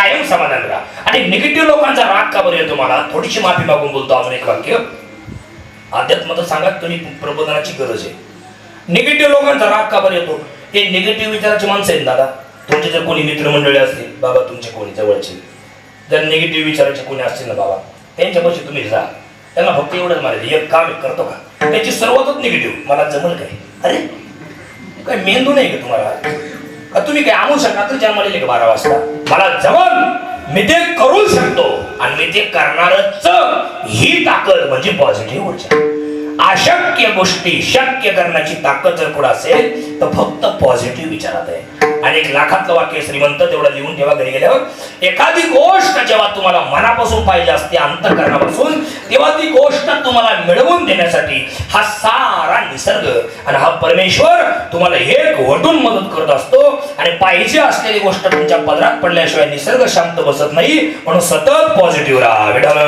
कायम समाधान राहा. आणि निगेटिव्ह लोकांचा राग का बरं येतो मला थोडीशी माफी मागून बोलतो अजून एक वाक्य. अध्यात्म सांगा तुम्ही प्रबोधनाची गरज आहे. निगेटिव्ह लोकांचा राग का बरं येतो? हे निगेटिव्ह विचाराची माणसं आहेत दादा. तुमचे जर कोणी मित्रमंडळी असतील बाबा तुमचे कोणी जवळचे. जर निगेटिव्ह विचाराचे कोणी असतील ना बाबा त्यांच्यापाशी तुम्ही जा. त्यांना फक्त एवढंच मारायचं. एक काम एक करतो का? त्याची सर्वातच निगेटिव्ह मला जमल काय? अरे काय मेंदू नाही का तुम्हाला? का तुम्ही काय आणू शकता? तर जन्माले का बारा वाजता? मला जमन. मी ते करू शकतो. आणि मी ते करणारच ही ताकद म्हणजे पॉझिटिव्ह ऊर्जा. अशक्य गोष्टी शक्य करण्याची ताकद जर कुठं असेल तर फक्त पॉझिटिव्ह विचारात आहे. आणि एक लाखातलं वाक्य श्रीमंत तेवढं लिहून ठेवा घरी गेल्यावर एखादी गोष्ट जेव्हा तुम्हाला मनापासून पाहिजे असते अंतकरणापासून तेव्हा ती गोष्ट तुम्हाला मिळवून देण्यासाठी हा सारा निसर्ग आणि हा परमेश्वर तुम्हाला एक वटून मदत करत असतो. आणि पाहिजे असलेली गोष्ट तुमच्या पदरात पडल्याशिवाय निसर्ग शांत बसत नाही. म्हणून सतत पॉझिटिव्ह राहा. विठाला